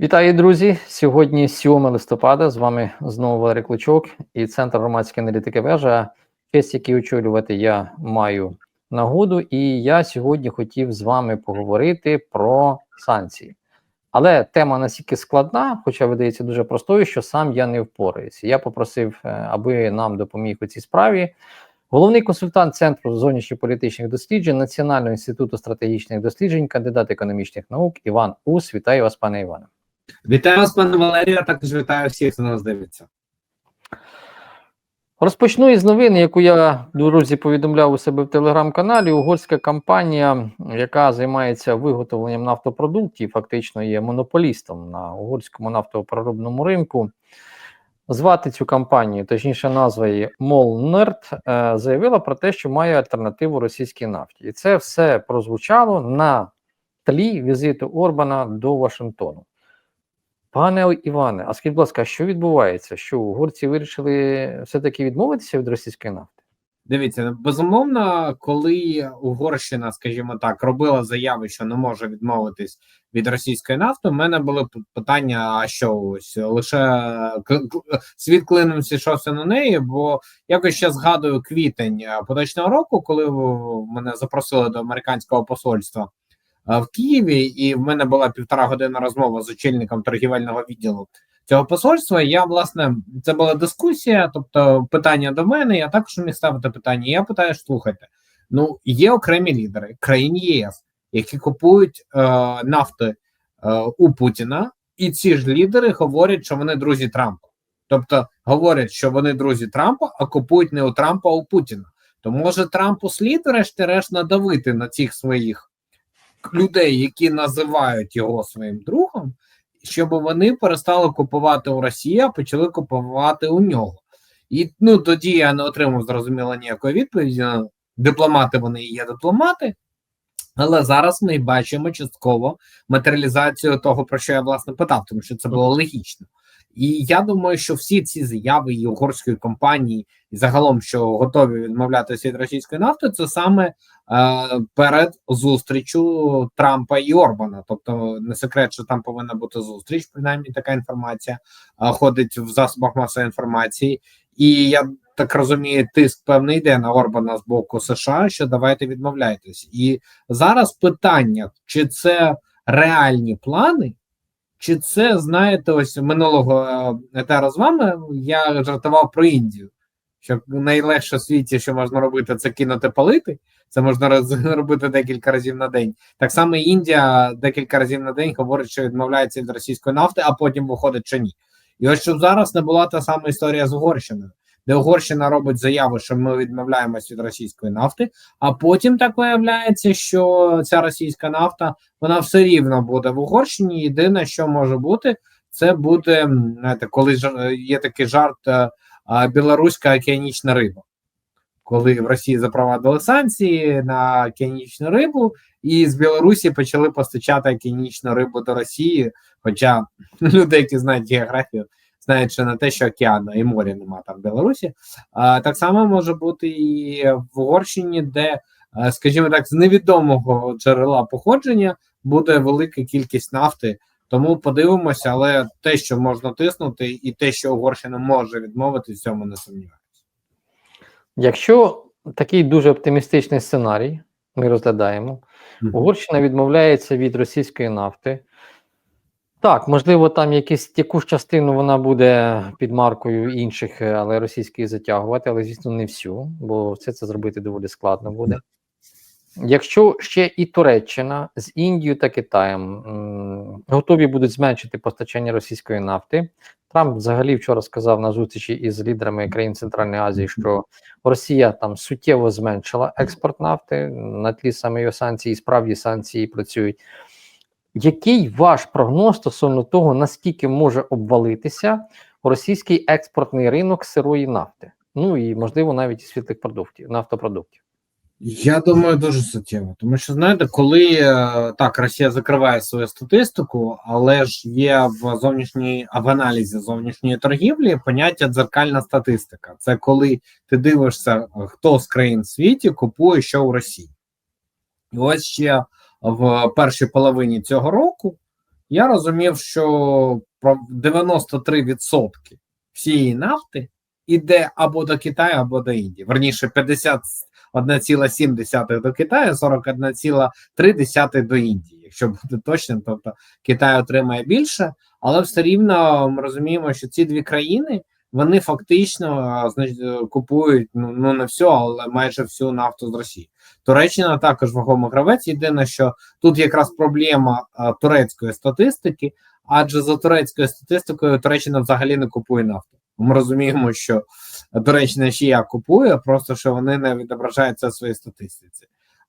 Вітаю, друзі! Сьогодні 7 листопада. З вами знову Валерій Клочок і Центр громадської аналітики вежа. Честь, який очолювати я маю нагоду, і я сьогодні хотів з вами поговорити про санкції. Але тема настільки складна, хоча видається дуже простою, що сам я не впораюся. Я попросив, е, аби нам допоміг у цій справі. Головний консультант Центру зовнішньополітичних досліджень Національного інституту стратегічних досліджень, кандидат економічних наук Іван Ус. Вітаю вас, пане Іване. Вітаю вас, пане Валерію, а також вітаю всіх, хто нас дивиться. Розпочну із новини, яку я друзі повідомляв у себе в телеграм-каналі. Угорська компанія, яка займається виготовленням нафтопродуктів, фактично є монополістом на угорському нафтопроробному ринку. Звати цю компанію, точніше, назва її Молнерт, заявила про те, що має альтернативу російській нафті. І це все прозвучало на тлі візиту Орбана до Вашингтону. Пане Іване, а скажіть, будь ласка, що відбувається? Що угорці вирішили все-таки відмовитися від російської нафти? Дивіться, безумовно, коли Угорщина, скажімо так, робила заяви, що не може відмовитись від російської нафти, в мене були питання: а що ось лише світ клином зійшовся на неї, бо якось ще згадую квітень поточного року, коли мене запросили до американського посольства в Києві, і в мене була півтора години розмова з очільником торгівельного відділу цього посольства. Я власне це була дискусія, тобто питання до мене. Я також міг ставити питання. Я питаю: слухайте, ну є окремі лідери країн ЄС, які купують е, нафти е, у Путіна, і ці ж лідери говорять, що вони друзі Трампа. Тобто говорять, що вони друзі Трампа, а купують не у Трампа, а у Путіна. То може Трампу слід, врешті-решт, надавити на цих своїх людей, які називають його своїм другом, щоб вони перестали купувати у Росії, а почали купувати у нього. І ну тоді я не отримав зрозуміло ніякої відповіді. Дипломати вони і є дипломати, але зараз ми бачимо частково матеріалізацію того, про що я власне питав, тому що це було логічно. І я думаю, що всі ці заяви і угорської компанії, і загалом, що готові відмовлятися від російської нафти, це саме е, перед зустрічю Трампа і Орбана. Тобто не секрет, що там повинна бути зустріч. Принаймні така інформація е, ходить в засобах масової інформації, і я так розумію, тиск певний йде на Орбана з боку США, що давайте відмовляйтесь. І зараз питання: чи це реальні плани? Чи це знаєте, ось минулого етера з вами я жартував про Індію, що найлегше в світі, що можна робити, це кинути палити. Це можна робити декілька разів на день. Так само Індія декілька разів на день говорить, що відмовляється від російської нафти, а потім виходить, що ні. І ось щоб зараз не була та сама історія з Угорщиною де Угорщина робить заяву, що ми відмовляємось від російської нафти, а потім так виявляється, що ця російська нафта вона все рівно буде в Угорщині. Єдине, що може бути, це буде знаєте, коли є такий жарт е, білоруська океанічна риба. Коли в Росії запровадили санкції на океанічну рибу, і з Білорусі почали постачати океанічну рибу до Росії. Хоча люди, які знають географію, знаючи на те, що океану і моря нема там в Білорусі, а так само може бути і в Угорщині, де, скажімо так, з невідомого джерела походження буде велика кількість нафти. Тому подивимося, але те, що можна тиснути, і те, що Угорщина може відмовити, в цьому не сумніваюся. Якщо такий дуже оптимістичний сценарій ми розглядаємо. Угорщина відмовляється від російської нафти. Так, можливо, там якісь якусь частину вона буде під маркою інших, е, але російських затягувати, але звісно, не всю, бо все це зробити доволі складно буде. Якщо ще і Туреччина з Індією та Китаєм м, готові будуть зменшити постачання російської нафти, Трамп взагалі вчора сказав на зустрічі із лідерами країн Центральної Азії, що Росія там суттєво зменшила експорт нафти на тлі саме його санкції, і справді санкції працюють. Який ваш прогноз стосовно того, наскільки може обвалитися російський експортний ринок сирої нафти? Ну і можливо навіть світлих продуктів, нафтопродуктів? Я думаю, дуже суттєво. Тому що знаєте, коли е, так Росія закриває свою статистику, але ж є в зовнішній в аналізі зовнішньої торгівлі поняття дзеркальна статистика. Це коли ти дивишся, хто з країн світі купує що в Росії, і ось ще в першій половині цього року я розумів, що про 93% всієї нафти іде або до Китаю, або до Індії. Верніше 51,7 до Китаю, 41,3 до Індії. Якщо бути точним, тобто Китай отримає більше, але все рівно ми розуміємо, що ці дві країни вони фактично а, знач- е, купують ну, ну не всю, але майже всю нафту з Росії. Туреччина також вагомий гравець. Єдине, що тут якраз проблема а, турецької статистики, адже за турецькою статистикою Туреччина взагалі не купує нафту. Ми розуміємо, що Туреччина ще як купує, просто що вони не відображають це в своїй статистиці.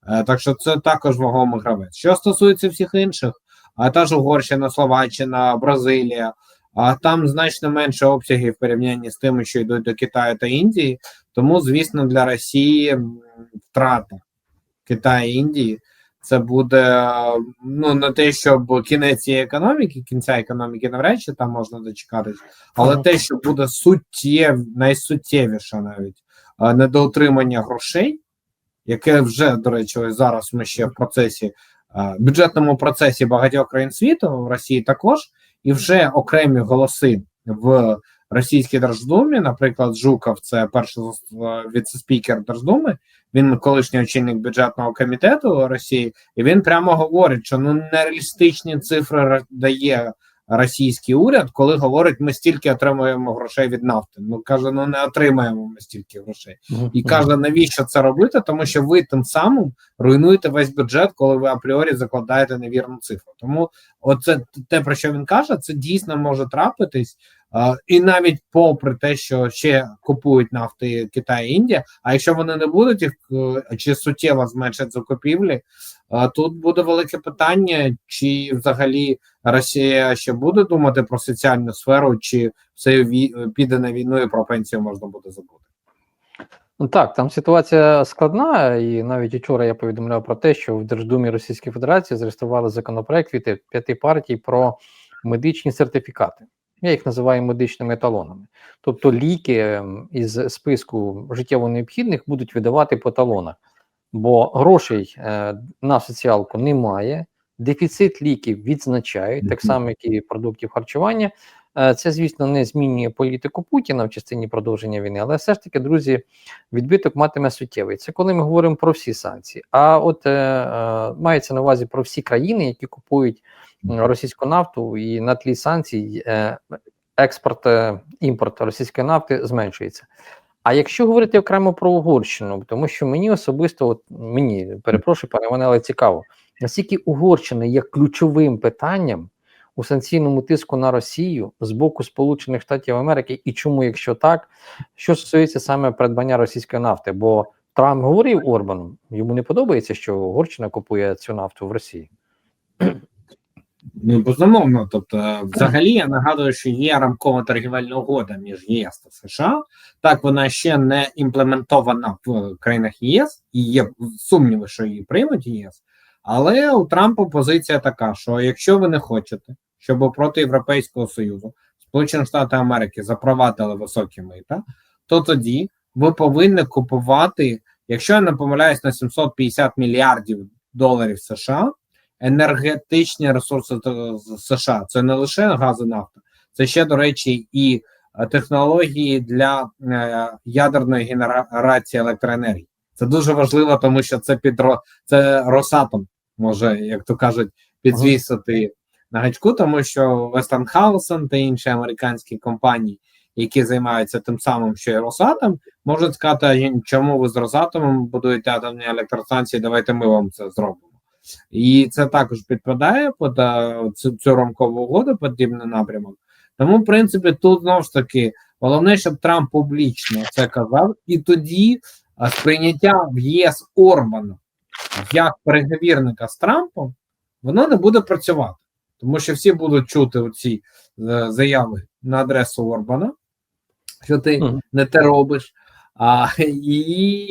Е, Так що це також вагомий гравець. Що стосується всіх інших, а та ж Угорщина, Словаччина, Бразилія, а там значно менше обсягів в порівнянні з тими, що йдуть до Китаю та Індії. Тому, звісно, для Росії втрата Китаю і Індії це буде ну не те, щоб кінець цієї економіки, кінця економіки навряд чи там можна дочекатись, але те, що буде суттєв, найсуттєвіше навіть недоотримання грошей, яке вже, до речі, ось зараз ми ще в процесі, бюджетному процесі багатьох країн світу, в Росії також, і вже окремі голоси в російській Держдумі, наприклад, Жуков, це перший е, віце-спікер Держдуми, він колишній очільник бюджетного комітету Росії, і він прямо говорить, що ну нереалістичні цифри дає російський уряд, коли говорить, ми стільки отримуємо грошей від нафти. Ну каже, ну не отримаємо ми стільки грошей. І каже, навіщо це робити? Тому що ви тим самим руйнуєте весь бюджет, коли ви апріорі закладаєте невірну цифру. Тому оце те, про що він каже, це дійсно може трапитись. І навіть попри те, що ще купують нафти Китай і Індія, а якщо вони не будуть їх е, чи суттєво зменшать закупівлі, тут буде велике питання, чи взагалі Росія ще буде думати про соціальну сферу, чи все піде на війну і про пенсію можна буде забути. Ну так, там ситуація складна, і навіть вчора я повідомляв про те, що в Держдумі Російської Федерації зареєстрували законопроект від п'яти партій про медичні сертифікати. Я їх називаю медичними талонами. Тобто ліки ем, із списку життєво необхідних будуть видавати по талонах, бо грошей е, на соціалку немає, дефіцит ліків відзначають, так само, як і продуктів харчування. Е, Це, звісно, не змінює політику Путіна в частині продовження війни, але все ж таки, друзі, відбиток матиме суттєвий. Це коли ми говоримо про всі санкції. А от е, е, мається на увазі про всі країни, які купують російську нафту, і на тлі санкцій е, експорт, е, імпорт російської нафти зменшується. А якщо говорити окремо про Угорщину, тому що мені особисто, от мені перепрошую, пане Іване, але цікаво, наскільки Угорщина є ключовим питанням у санкційному тиску на Росію з боку Сполучених Штатів Америки, і чому, якщо так, що стосується саме придбання російської нафти? Бо Трамп говорив Орбану, йому не подобається, що Угорщина купує цю нафту в Росії. Ну, безумовно, тобто, взагалі, я нагадую, що є рамкова торгівельна угода між ЄС та США. Так, вона ще не імплементована в країнах ЄС, і є сумніви, що її приймуть ЄС. Але у Трампа позиція така, що якщо ви не хочете, щоб проти Європейського Союзу Сполучені Штати Америки запровадили високі мита, то тоді ви повинні купувати, якщо я не помиляюсь, на 750 мільярдів доларів США енергетичні ресурси США. Це не лише газ і нафта, це ще, до речі, і е, технології для е, ядерної генерації електроенергії. Це дуже важливо, тому що це під це Росатом може, як то кажуть, підзвісити на гачку, тому що Westinghouse та інші американські компанії, які займаються тим самим, що і Росатом, можуть сказати, чому ви з Росатомом будуєте атомні електростанції, давайте ми вам це зробимо. І це також підпадає під е, цю, цю рамкову угоду, подібний напрямок. Тому, в принципі, тут знову ж таки головне, щоб Трамп публічно це казав, і тоді е, сприйняття в ЄС Орбана як переговірника з Трампом, воно не буде працювати, тому що всі будуть чути оці е, заяви на адресу Орбана, що ти Мгм. не те робиш. А, і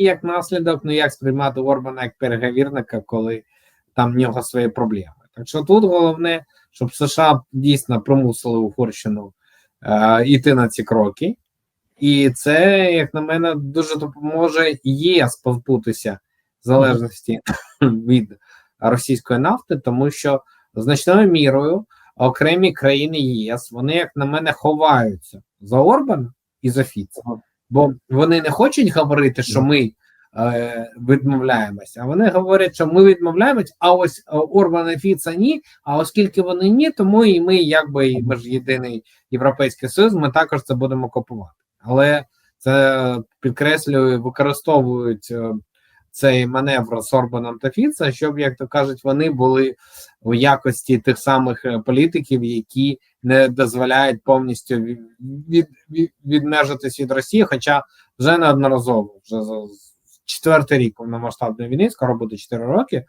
як наслідок, ну як сприймати Орбана як переговірника, коли там в нього свої проблеми. Так що тут головне, щоб США дійсно примусили Угорщину е, йти на ці кроки, і це, як на мене, дуже допоможе ЄС позбутися залежності від російської нафти, тому що значною мірою окремі країни ЄС, вони, як на мене, ховаються за Орбана і за Фіца. Бо вони не хочуть говорити, що ми е, відмовляємося, а вони говорять, що ми відмовляємось, а ось е, Орбан і Фіца ні. А оскільки вони ні, тому і ми, якби ми ж єдиний європейський союз, ми також це будемо купувати. Але це підкреслюю, використовують е, цей маневр з Орбаном та Фіца, щоб, як то кажуть, вони були у якості тих самих е, політиків, які не дозволяють повністю від, від, від, відмежитись від Росії, хоча вже неодноразово, вже за четвертий рік повномасштабної війни, скоро буде 4 роки.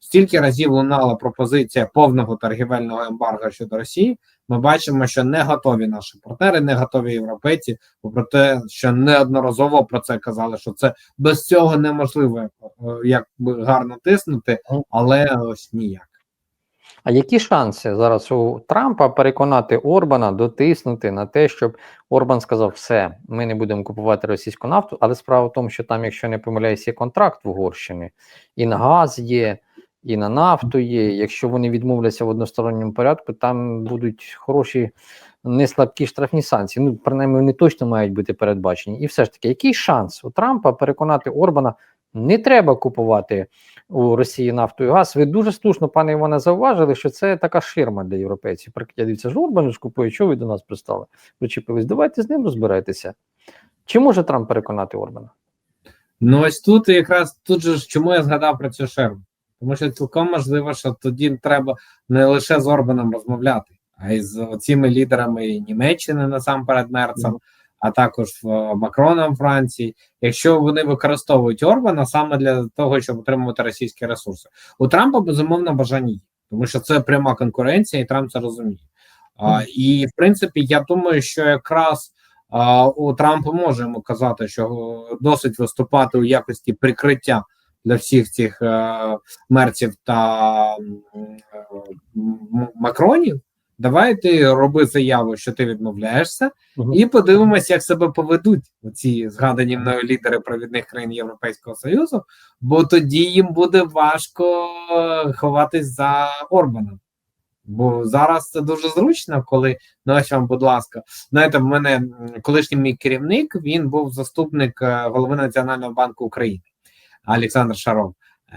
Стільки разів лунала пропозиція повного торгівельного ембарго щодо Росії. Ми бачимо, що не готові наші партнери, не готові європейці, попри те, що неодноразово про це казали, що це без цього неможливо е, як би гарно тиснути, але ось ніяк. А які шанси зараз у Трампа переконати Орбана дотиснути на те, щоб Орбан сказав, все, ми не будемо купувати російську нафту, але справа в тому, що там, якщо не помиляюсь, є контракт в Угорщині, і на газ є, і на нафту є. Якщо вони відмовляться в односторонньому порядку, там будуть хороші, не слабкі штрафні санкції. Ну, принаймні, вони точно мають бути передбачені. І все ж таки, який шанс у Трампа переконати Орбана? Не треба купувати у Росії нафту і газ. Ви дуже слушно, пане Іване, зауважили, що це така ширма для європейців. Я дивіться, ж Орбан ж купує, що ви до нас пристали? Причепились. Давайте з ним розбирайтеся. Чи може Трамп переконати Орбана? Ну ось тут якраз тут же ж чому я згадав про цю шерму. Тому що цілком можливо, що тоді треба не лише з Орбаном розмовляти, а й з цими лідерами Німеччини насамперед Мерцем, а також е, Макроном Франції, якщо вони використовують Орбана саме для того, щоб отримувати російські ресурси. У Трампа безумовно бажання є, тому що це пряма конкуренція, і Трамп це розуміє. А, і в принципі, я думаю, що якраз а, у Трампа можемо казати, що досить виступати у якості прикриття для всіх цих е, мерців та м, Макронів. Давай ти роби заяву, що ти відмовляєшся, Мгм. і подивимося, як себе поведуть ці згадані мною лідери провідних країн Європейського Союзу, бо тоді їм буде важко ховатись за Орбаном. Бо зараз це дуже зручно, коли ну ось вам, будь ласка, знаєте, в мене колишній мій керівник він був заступник е, голови Національного банку України Олександр Шаров.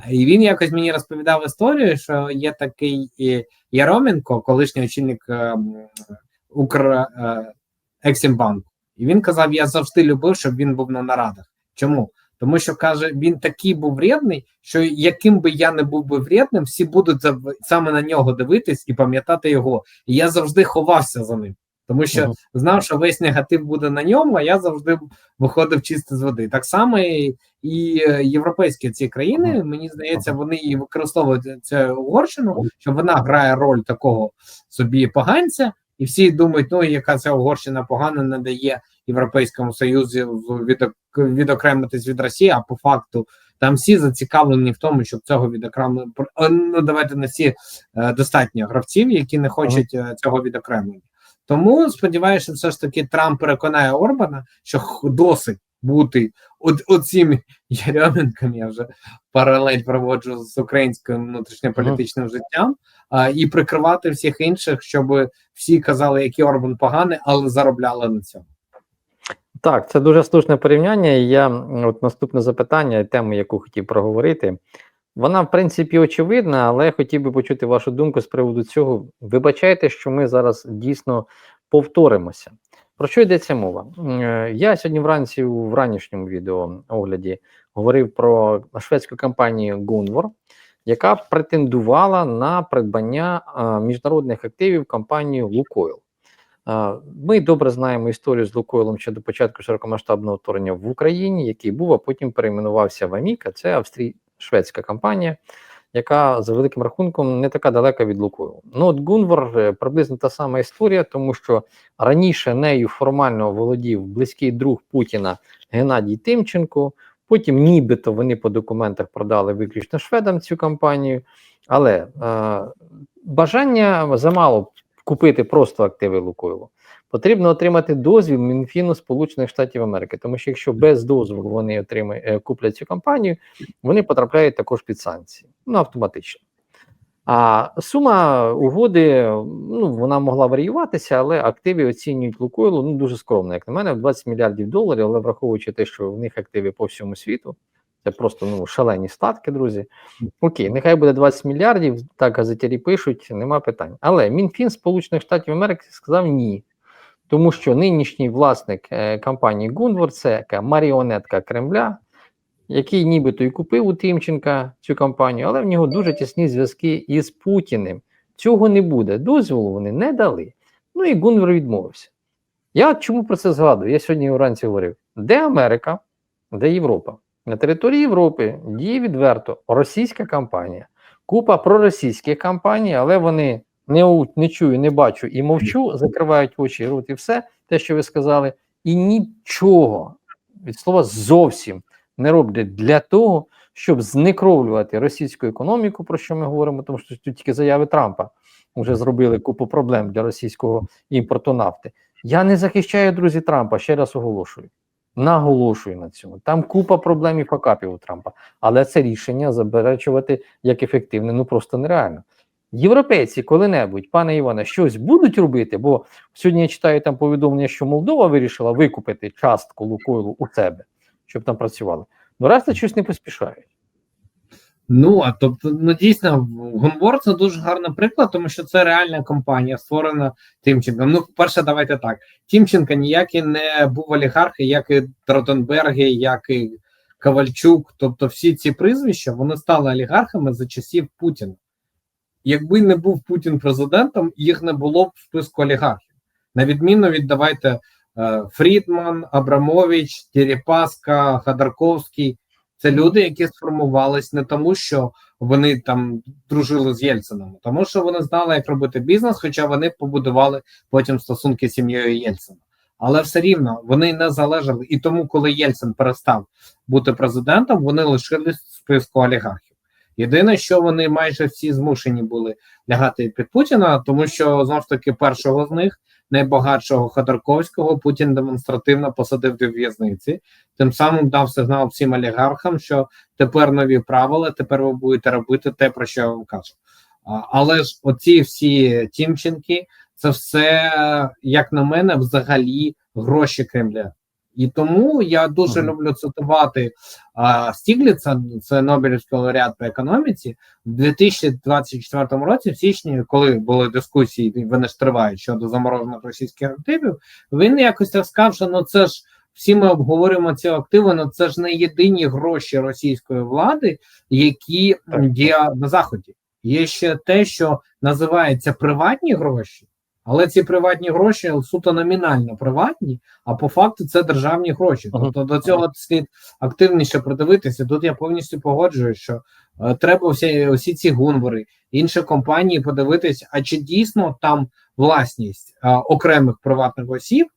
І він якось мені розповідав історію, що є такий Яроменко, колишній очільник е, м, Укр е. І він казав: Я завжди любив, щоб він був на нарадах. Чому? Тому що каже, він такий був вредний, що яким би я не був би вредним, всі будуть саме на нього дивитись і пам'ятати його. І я завжди ховався за ним, тому що знав, що весь негатив буде на ньому, а я завжди виходив чисто з води. Так само і, і е, європейські ці країни, мені здається, вони і використовують цю Угорщину, що вона грає роль такого собі поганця, і всі думають, ну яка ця Угорщина погана не дає Європейському Союзі відок- відокремитись від Росії, а по факту там всі зацікавлені в тому, щоб цього відокремлення. Ну давайте не всі е, достатньо гравців, які не хочуть е, цього відокремлення. Тому сподіваюся, що все ж таки Трамп переконає Орбана, що досить бути от, оцим Яременком, я вже паралель проводжу з українським внутрішньополітичним життям, а, і прикривати всіх інших, щоб всі казали, який Орбан поганий, але заробляли на цьому. Так, це дуже слушне порівняння. І я от наступне запитання, тему, яку хотів проговорити. Вона, в принципі, очевидна, але я хотів би почути вашу думку з приводу цього. Вибачайте, що ми зараз дійсно повторимося. Про що йдеться мова? Е, Я сьогодні вранці в ранішньому відео огляді говорив про шведську компанію Gunvor, яка претендувала на придбання міжнародних активів компанії Лукойл. Ми добре знаємо історію з Лукойлом ще до початку широкомасштабного вторгнення в Україні, який був, а потім перейменувався в Аміка. Це австрій-шведська компанія, яка за великим рахунком не така далека від Лукойлу. Ну от Гунвор е, приблизно та сама історія, тому що раніше нею формально володів близький друг Путіна Геннадій Тимченко. Потім, нібито, вони по документах продали виключно шведам цю компанію, але е, бажання замало купити просто активи Лукойлу. Потрібно отримати дозвіл Мінфіну Сполучених Штатів Америки, тому що якщо без дозволу вони отримають, е, куплять цю компанію, вони потрапляють також під санкції. Ну, автоматично. А сума угоди ну, вона могла варіюватися, але активи оцінюють Лукойлу ну, дуже скромно, як на мене, в 20 мільярдів доларів, але враховуючи те, що в них активи по всьому світу, це просто ну, шалені статки, друзі. Окей, нехай буде 20 мільярдів, так газетярі пишуть, нема питань. Але Мінфін Сполучених Штатів Америки сказав ні. Тому що нинішній власник е, компанії Гунвор це яка маріонетка Кремля, який нібито і купив у Тимченка цю компанію, але в нього дуже тісні зв'язки із Путіним. Цього не буде. Дозволу вони не дали. Ну і Гунвер відмовився. Я чому про це згадую? Я сьогодні вранці говорив: де Америка, де Європа? На території Європи діє відверто російська компанія, купа проросійських компаній, але вони не, не чую, не бачу і мовчу, закривають очі рот, і все, те, що ви сказали, і нічого від слова зовсім не роблять для того, щоб знекровлювати російську економіку, про що ми говоримо, тому що тут тільки заяви Трампа вже зробили купу проблем для російського імпорту нафти. Я не захищаю друзі Трампа, ще раз оголошую. Наголошую на цьому. Там купа проблем і факапів у Трампа, але це рішення заперечувати як ефективне, ну просто нереально. Європейці коли-небудь, пане Іване, щось будуть робити, бо сьогодні я читаю там повідомлення, що Молдова вирішила викупити частку Лукойлу у себе, щоб там працювали. Ну, решта щось не поспішають. Ну а тобто, ну дійсно, Гонвор це дуже гарний приклад, тому що це реальна компанія, створена Тимченком. Ну, перше, давайте так. Тимченко ніякий не був олігарх, як і Тротенберги, як і Ковальчук. Тобто, всі ці прізвища вони стали олігархами за часів Путіна. Якби не був Путін президентом, їх не було б в списку олігархів. На відміну від давайте е, Фрідман, Абрамович, Дерипаска, Ходорковський. Це люди, які сформувались не тому, що вони там дружили з Єльцином, тому що вони знали, як робити бізнес, хоча вони побудували потім стосунки з сім'єю Єльцина. Але все рівно вони не залежали. І тому, коли Єльцин перестав бути президентом, вони лишились в списку олігархів. Єдине, що вони майже всі змушені були лягати під Путіна, тому що знову ж таки першого з них, найбагатшого Ходорковського, Путін демонстративно посадив до в'язниці, тим самим дав сигнал всім олігархам, що тепер нові правила, тепер ви будете робити те, про що я вам кажу. Але ж оці всі тімченки, це все, як на мене, взагалі гроші Кремля. І тому я дуже люблю цитувати а, Стігліца, це Нобелівський лауреат по економіці. В 2024 році, в січні, коли були дискусії, і вони ж тривають щодо заморожених російських активів, він якось так сказав, що ну це ж всі ми обговорюємо ці активи, ну це ж не єдині гроші російської влади, які є на заході. Є ще те, що називається приватні гроші, але ці приватні гроші суто номінально приватні, а по факту це державні гроші. Тобто до цього слід активніше придивитися. Тут я повністю погоджуюсь, що е, треба всі, всі ці гунвори, інші компанії подивитись, а чи дійсно там власність е, окремих приватних осіб,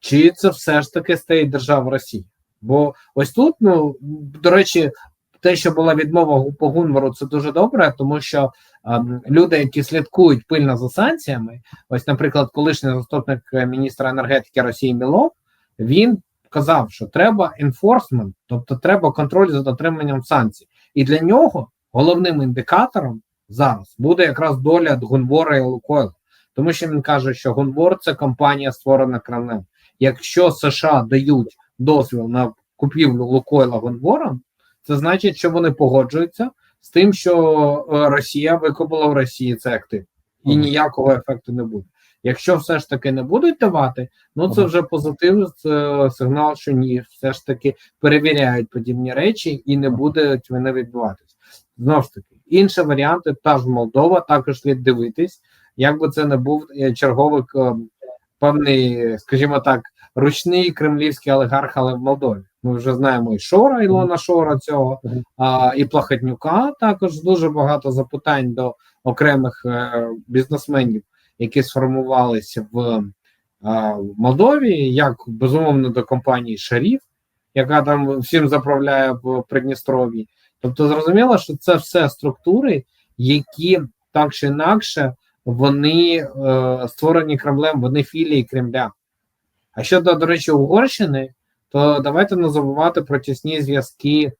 чи це все ж таки стоїть держава Росії? Бо ось тут, ну до речі, те, що була відмова по Гунвору, це дуже добре, тому що ем, люди, які слідкують пильно за санкціями, ось, наприклад, колишній заступник е, міністра енергетики Росії Мілов, він казав, що треба енфорсмент, тобто треба контроль за дотриманням санкцій, і для нього головним індикатором зараз буде якраз доля Гунвора і Лукойла. Тому що він каже, що Гунвор це компанія створена Кремлем. Якщо США дають дозвіл на купівлю Лукойла Гунвором, це значить, що вони погоджуються з тим, що е, Росія викупила в Росії цей актив, і ніякого ефекту не буде. Якщо все ж таки не будуть давати, ну це вже позитивний сигнал, що ні, все ж таки перевіряють подібні речі і не будуть вони відбуватись. Знову ж таки, інші варіанти, та ж Молдова, також слід дивитись, як би це не був е, черговий е, певний, скажімо так, ручний кремлівський олігарх, але в Молдові. Ми вже знаємо і Шора, Ілона Шора цього, а, і Плахотнюка. Також дуже багато запитань до окремих е, бізнесменів, які сформувалися в, е, в Молдові, як безумовно до компанії Шаріф, яка там всім заправляє в Придністров'ї. Тобто, зрозуміло, що це все структури, які так чи інакше вони е, створені Кремлем, вони філії Кремля. А щодо, до речі, Угорщини, то давайте не забувати про тісні зв'язки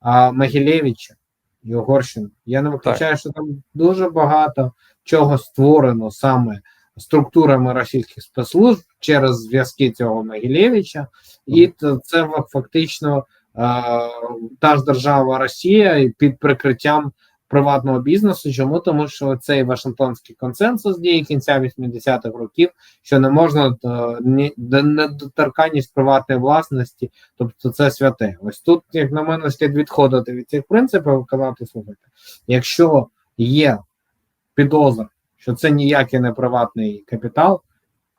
а, Могилєвича. і Угорщина. Я не виключаю, що там дуже багато чого створено саме структурами російських спецслужб через зв'язки цього Могилєвича, і це фактично та ж держава Росія під прикриттям приватного бізнесу. Чому? Тому що цей Вашингтонський консенсус діє кінця 80-х років, що не можна е, недоторканність приватної власності, тобто це святе. Ось тут, як на мене, слід відходити від цих принципів, казати, слухайте, якщо є підозра, що це ніякий не приватний капітал,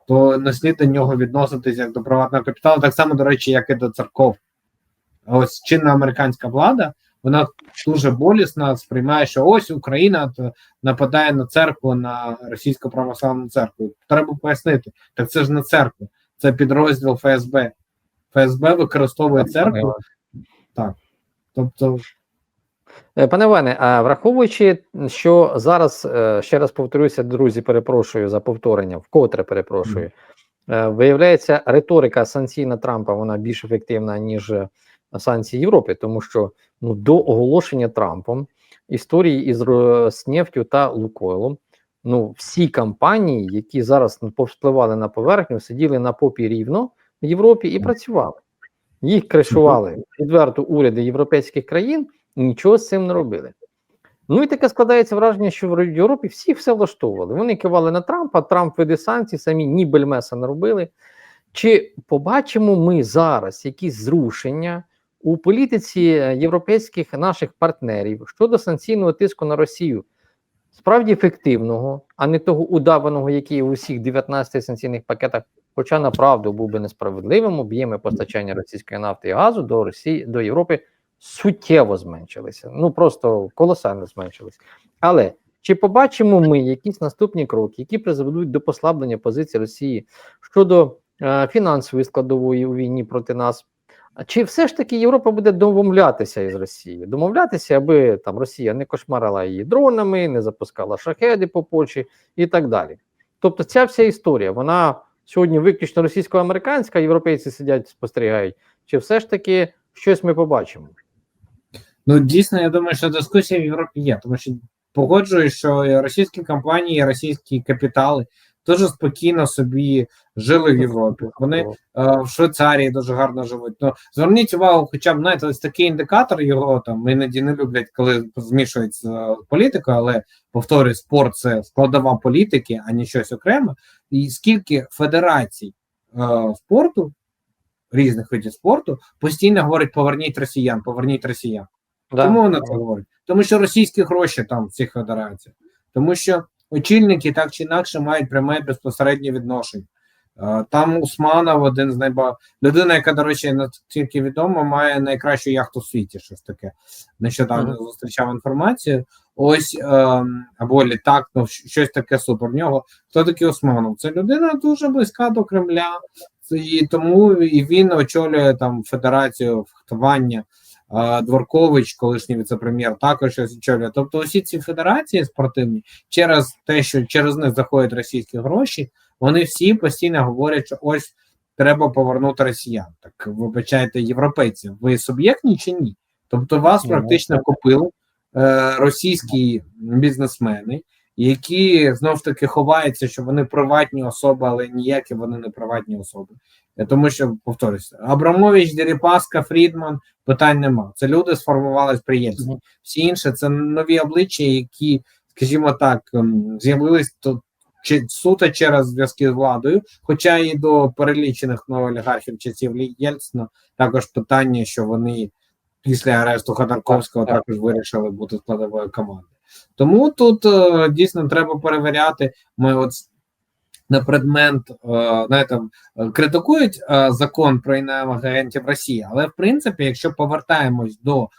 то не слід до нього відноситись як до приватного капіталу, так само, до речі, як і до церков. Ось чинна американська влада, вона дуже болісно сприймає, що ось Україна нападає на церкву, на російську православну церкву. Треба пояснити, так це ж не церква, це підрозділ ФСБ. ФСБ використовує церкву. Так. Тобто, Е, Пане Іване, а враховуючи, що зараз, е, ще раз повторюся, друзі, перепрошую за повторення, вкотре перепрошую, е, виявляється, риторика санкційна Трампа вона більш ефективна, ніж е, санкції Європи, тому що ну, до оголошення Трампом історії із Роснефтю та Лукойлом, ну, всі компанії, які зараз ну, повспливали на поверхню, сиділи на попі рівно в Європі і працювали. Їх кришували відверто уряди європейських країн і нічого з цим не робили. Ну і таке складається враження, що в Європі всі все влаштовували. Вони кивали на Трампа, Трамп веде санкції, самі ні бельмеса не робили. Чи побачимо ми зараз якісь зрушення у політиці європейських наших партнерів щодо санкційного тиску на Росію? Справді ефективного, а не того удаваного, який у всіх 19 санкційних пакетах, хоча направду був би несправедливим, об'єми постачання російської нафти і газу до Росії до Європи суттєво зменшилися. Ну просто колосально зменшилися. Але чи побачимо ми якісь наступні кроки, які призведуть до послаблення позиції Росії щодо е, фінансової складової у війні проти нас? Чи все ж таки Європа буде домовлятися із Росією? Домовлятися, аби там Росія не кошмарила її дронами, не запускала шахеди по Польщі і так далі. Тобто, ця вся історія, вона сьогодні виключно російсько-американська, європейці сидять, спостерігають. Чи все ж таки щось ми побачимо? Ну, дійсно, я думаю, що дискусія в Європі є, тому що погоджуюсь, що російські компанії, російські капітали дуже спокійно собі жили в Європі. Вони е, в Швейцарії дуже гарно живуть. Ну зверніть увагу, хоча б знаєте, ось такий індикатор його там іноді не люблять, коли змішують з е, політикою, але повторюю, спорт це складова політики, а не щось окреме. І скільки федерацій е, спорту, різних видів спорту, постійно говорять: поверніть росіян, поверніть росіян. Да. Чому вона це говорить? Тому що російські гроші там в цих федераціях, тому що очільники так чи інакше мають пряме безпосереднє відношення. Е, Там Усманов один з найба людина, яка, до речі, наскільки відомо, має найкращу яхту в світі. Щось таке. Нещодавно Мгм. зустрічав інформацію. Ось ем, або літак, ну щось таке супер. В нього хто такий Усманов? Це людина дуже близька до Кремля, і тому і він очолює там федерацію фехтування. Дворкович, колишній віце-прем'єр, також щось очолює. Тобто, усі ці федерації спортивні через те, що через них заходять російські гроші, вони всі постійно говорять, що ось треба повернути росіян. Так вибачайте, європейці, ви суб'єктні чи ні? Тобто, вас Ну, практично купили е, російські бізнесмени, які знов ж таки ховаються, що вони приватні особи, але ніякі вони не приватні особи. Тому що повторюся, Абрамович, Дерипаска, Фрідман питань нема. Це люди сформувались при Єльцині. Всі інші це нові обличчя, які, скажімо так, ем, з'явились то чи суто через зв'язки з владою, хоча і до перелічених олігархів часів Єльцина також питання, що вони після арешту Ходорковського Так, так. також вирішили бути складовою команди. Тому тут е, дійсно треба перевіряти. Ми от на предмет, е, знаєте, е, критикують е, закон про іноземних агентів Росії, але в принципі, якщо повертаємось до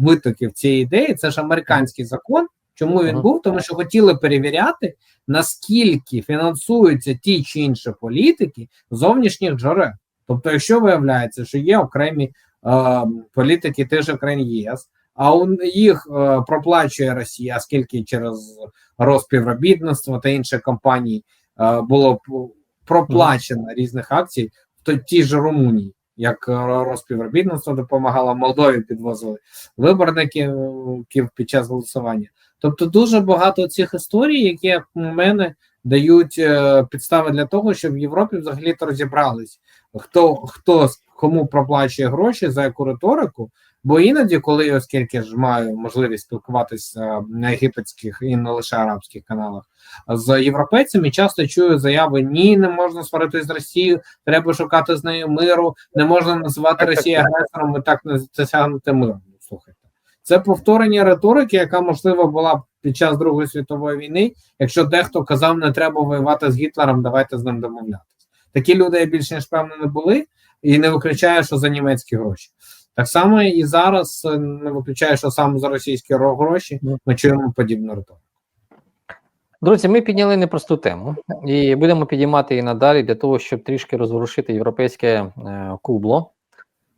витоків цієї ідеї, це ж американський закон. Чому він був? Тому що хотіли перевіряти, наскільки фінансуються ті чи інші політики зовнішніх джерел. Тобто, якщо виявляється, що є окремі е, політики же країн ЄС, а у їх е, проплачує Росія, оскільки через розпівробітництво та інші компанії було проплачено різних акцій в то- тій же Румунії. як е, розпівробітництво допомагало Молдові, підвозили виборників під час голосування. Тобто, дуже багато цих історій, які як на мене дають е, підстави для того, щоб в Європі взагалі то розібрались, хто хто кому проплачує гроші за яку риторику. Бо іноді, коли оскільки ж маю можливість спілкуватися на єгипетських і не лише арабських каналах з європейцями, часто чую заяви: ні, не можна сваритися з Росією, треба шукати з нею миру, не можна називати Росію агресором і так не досягнути миру. Ну, Слухайте, це повторення риторики, яка можливо була під час Другої світової війни. Якщо дехто казав, не треба воювати з Гітлером, давайте з ним домовлятися. Такі люди я більш ніж певно не були, і не виключаю, що за німецькі гроші. Так само і зараз е, не виключаю, що саме за російські гроші ми чуємо подібну риторику. Друзі, ми підняли непросту тему і будемо підіймати її надалі для того, щоб трішки розворушити європейське е, кубло.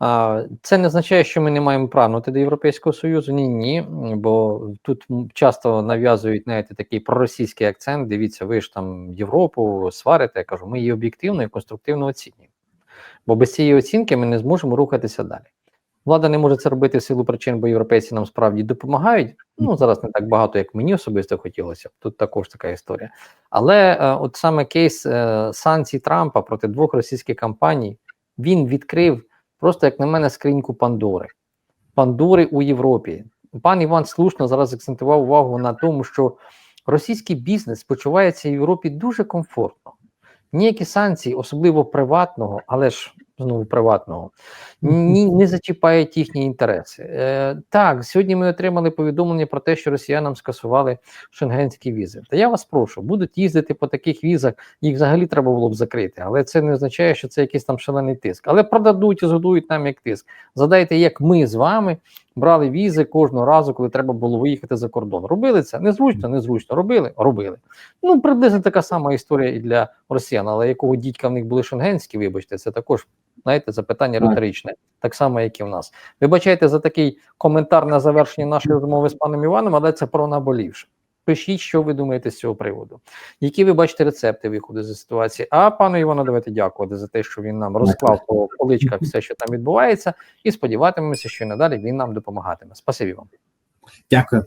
А, це не означає, що ми не маємо прагнути до Європейського Союзу. Ні, ні. Бо тут часто нав'язують знаєте, такий проросійський акцент. Дивіться, ви ж там Європу сварите. Я кажу, ми її об'єктивно і конструктивно оцінюємо. Бо без цієї оцінки ми не зможемо рухатися далі. Влада не може це робити в силу причин, бо європейці нам справді допомагають. Ну зараз не так багато, як мені особисто хотілося. б. Тут також така історія. Але е, от саме кейс е, санкцій Трампа проти двох російських компаній він відкрив просто, як на мене, скриньку Пандори. Пандори у Європі. Пан Іван слушно зараз акцентував увагу на тому, що російський бізнес почувається в Європі дуже комфортно. Ніякі санкції, особливо приватного, але ж знову приватного, ні, не зачіпають їхні інтереси. Е, так, сьогодні ми отримали повідомлення про те, що росіянам скасували шенгенські візи. Та я вас прошу, будуть їздити по таких візах, їх взагалі треба було б закрити, але це не означає, що це якийсь там шалений тиск. Але продадуть і згодують нам як тиск. Задайте, як ми з вами брали візи кожного разу, коли треба було виїхати за кордон. Робили це незручно, незручно. Робили, робили. Ну приблизно така сама історія і для росіян, але якого дідька в них були шенгенські, вибачте, це також знаєте, запитання риторичне, так само, як і в нас. Вибачайте за такий коментар на завершення нашої розмови з паном Іваном, але це про наболівше. Пишіть, що ви думаєте з цього приводу. Які ви бачите рецепти виходу з ситуації? А пану Івану давайте дякувати за те, що він нам розклав по поличках все, що там відбувається, і сподіватимемося, що надалі він нам допомагатиме. Спасибі вам. Дякую.